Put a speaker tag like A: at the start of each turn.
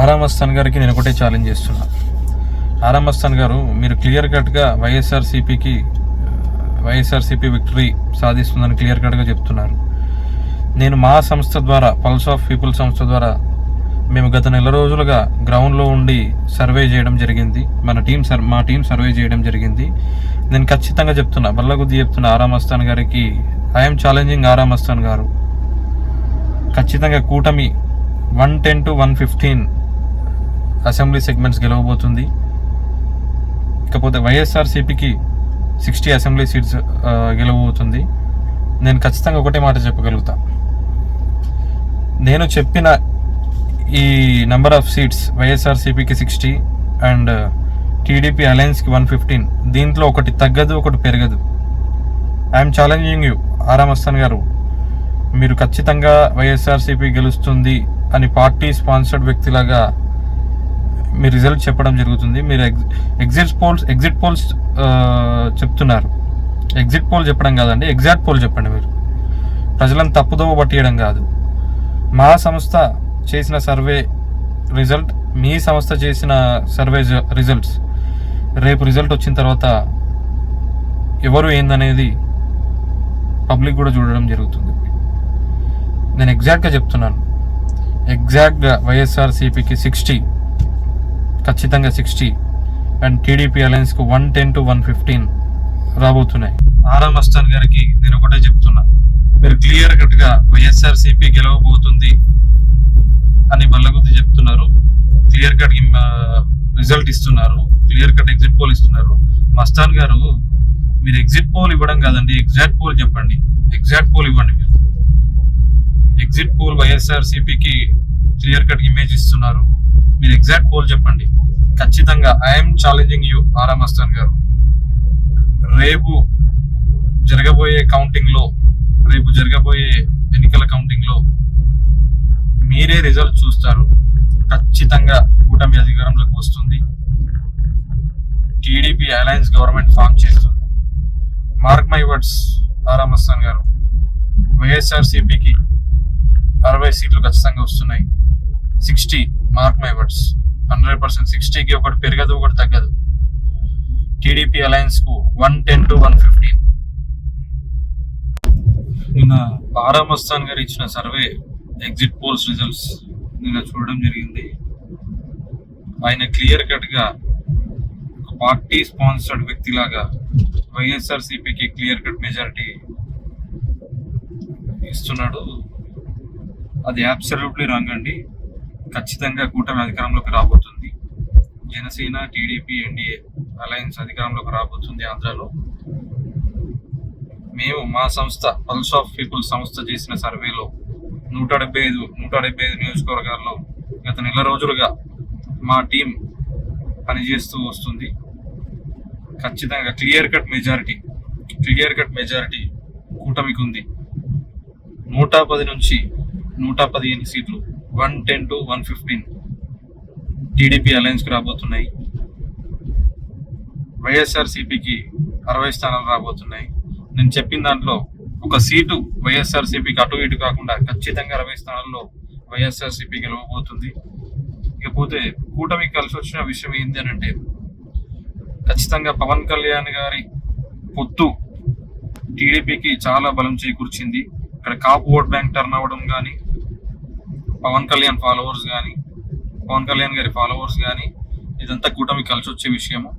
A: ఆరామస్థాన్ గారికి నేను ఒకటే ఛాలెంజ్ చేస్తున్నా. ఆరామస్థాన్ గారు మీరు క్లియర్ కట్గా వైఎస్ఆర్సీపీకి వైఎస్ఆర్సీపీ విక్టరీ సాధిస్తుందని క్లియర్ కట్గా చెప్తున్నారు. నేను మా సంస్థ ద్వారా పల్స్ ఆఫ్ పీపుల్ సంస్థ ద్వారా మేము గత నెల రోజులుగా గ్రౌండ్లో ఉండి సర్వే చేయడం జరిగింది. మన టీం సర్ మా టీం సర్వే చేయడం జరిగింది. నేను ఖచ్చితంగా చెప్తున్నా బల్లగుద్ది చెప్తున్నా ఆరామస్థాన్ గారికి ఐఎమ్ ఛాలెంజింగ్ ఆరామస్థాన్ గారు. ఖచ్చితంగా కూటమి one ten to one fifteen assembly segments గెలవబోతుంది. ఇకపోతే వైఎస్ఆర్సీపీకి సిక్స్టీ అసెంబ్లీ సీట్స్ గెలవబోతుంది. నేను ఖచ్చితంగా ఒకటే మాట చెప్పగలుగుతా. నేను చెప్పిన ఈ నెంబర్ ఆఫ్ సీట్స్ వైఎస్ఆర్సీపీకి సిక్స్టీ అండ్ టీడీపీ అలయన్స్కి వన్ ఫిఫ్టీన్ దీంట్లో ఒకటి తగ్గదు ఒకటి పెరగదు. ఐఎమ్ ఛాలెంజింగ్ యూ ఆరామ్ అస్తాన్ గారు. మీరు ఖచ్చితంగా వైఎస్ఆర్సీపీ గెలుస్తుంది అని పార్టీ స్పాన్సర్డ్ వ్యక్తిలాగా మీ రిజల్ట్ చెప్పడం జరుగుతుంది. మీరు ఎగ్జిట్ పోల్స్ ఎగ్జిట్ పోల్స్ చెప్తున్నారు. ఎగ్జిట్ పోల్ చెప్పడం కాదండి ఎగ్జాక్ట్ పోల్ చెప్పండి మీరు. ప్రజలను తప్పుదోవ పట్టియడం కాదు. మా సంస్థ చేసిన సర్వే రిజల్ట్ మీ సంస్థ చేసిన సర్వే రిజల్ట్స్ రేపు రిజల్ట్ వచ్చిన తర్వాత ఎవరు ఏందనేది పబ్లిక్ కూడా చూడడం జరుగుతుంది. నేను ఎగ్జాక్ట్గా చెప్తున్నాను. ఎగ్జాక్ట్గా వైఎస్ఆర్సీపీకి సిక్స్టీ ఖచ్చితంగా sixty and TDP అలయన్స్కు one ten to one fifteen రాబోతున్నాయి. ఆరామ్ అస్తాన్ గారికి నేను ఒకటే చెప్తున్నా మీరు క్లియర్ కట్గా వైఎస్ఆర్సీపీ గెలవబోతుంది అని బల్లగుద్ది చెప్తున్నారు. క్లియర్ కట్ రిజల్ట్ ఇస్తున్నారు క్లియర్ కట్ ఎగ్జిట్ పోల్ ఇస్తున్నారు. మస్తాన్ గారు మీరు ఎగ్జిట్ పోల్ ఇవ్వడం కాదండి ఎగ్జాక్ట్ పోల్ చెప్పండి. ఎగ్జాక్ట్ పోల్ ఇవ్వండి మీరు. ఎగ్జిట్ పోల్ వైఎస్ఆర్ సిపికి క్లియర్ కట్ ఇమేజ్ ఇస్తున్నారు. మీరు ఎగ్జాక్ట్ పోల్ చెప్పండి. ఖచ్చితంగా ఐఎమ్ ఛాలెంజింగ్ యూ ఆరామ్ అస్తాన్ గారు. రేపు జరగబోయే కౌంటింగ్లో రేపు జరగబోయే ఎన్నికల కౌంటింగ్లో మీరే రిజల్ట్ చూస్తారు. ఖచ్చితంగా కూటమి అధికారంలోకి వస్తుంది. టీడీపీ అలయన్స్ గవర్నమెంట్ ఫామ్ చేస్తుంది. Mark my words Aaraa Mastan గారు. వైఎస్ఆర్సీపీకి అరవై సీట్లు ఖచ్చితంగా వస్తున్నాయి. Sixty mark my words. Hundred percent సిక్స్టీకి ఒకటి పెరగదు ఒకటి తగ్గదు. TDP అలయన్స్కు one ten to one fifteen. నిన్న ఆరామ్ గారు ఇచ్చిన సర్వే ఎగ్జిట్ పోల్స్ రిజల్ట్స్ నిన్న చూడడం జరిగింది. ఆయన క్లియర్ కట్గా ఒక పార్టీ స్పాన్సర్డ్ వ్యక్తిలాగా వైఎస్ఆర్ సిపికి క్లియర్ కట్ మెజారిటీ ఇస్తున్నాడు. అది అబ్సల్యూట్లీ రాంగ్ అండి. ఖచ్చితంగా కూటమి అధికారంలోకి రాబోతుంది. జనసేన టీడీపీ ఎన్డీఏ అలయన్స్ అధికారంలోకి రాబోతుంది ఆంధ్రాలో. మేము మా సంస్థ పల్స్ ఆఫ్ పీపుల్ సంస్థ చేసిన సర్వేలో నూట డెబ్బై ఐదు నూట డెబ్బై ఐదు నియోజకవర్గాల్లో గత నెల రోజులుగా మా టీం పనిచేస్తూ వస్తుంది. ఖచ్చితంగా clear cut majority clear cut majority కూటమికి ఉంది నూట పది నుంచి నూట పదిహేను సీట్లు one ten to one fifteen TDP అలయన్స్కి రాబోతున్నాయి. వైఎస్ఆర్ సిపికి అరవై స్థానాలు రాబోతున్నాయి. నేను చెప్పిన దాంట్లో ఒక సీటు వైఎస్ఆర్ సిపికి అటు ఇటు కాకుండా ఖచ్చితంగా అరవై స్థానాల్లో వైఎస్ఆర్ సిపి గెలవబోతుంది. ఇకపోతే కూటమి కలిసి వచ్చిన విషయం ఏంటి అని అంటే ఖచ్చితంగా పవన్ కళ్యాణ్ గారి పొత్తు టీడీపీకి చాలా బలం చేకూర్చింది. ఇక్కడ కాపు ఓట్ బ్యాంక్ టర్న్ అవ్వడం కానీ పవన్ కళ్యాణ్ ఫాలోవర్స్ కానీ పవన్ కళ్యాణ్ గారి ఫాలోవర్స్ కానీ ఇదంతా కూటమి కలిసి వచ్చే విషయము.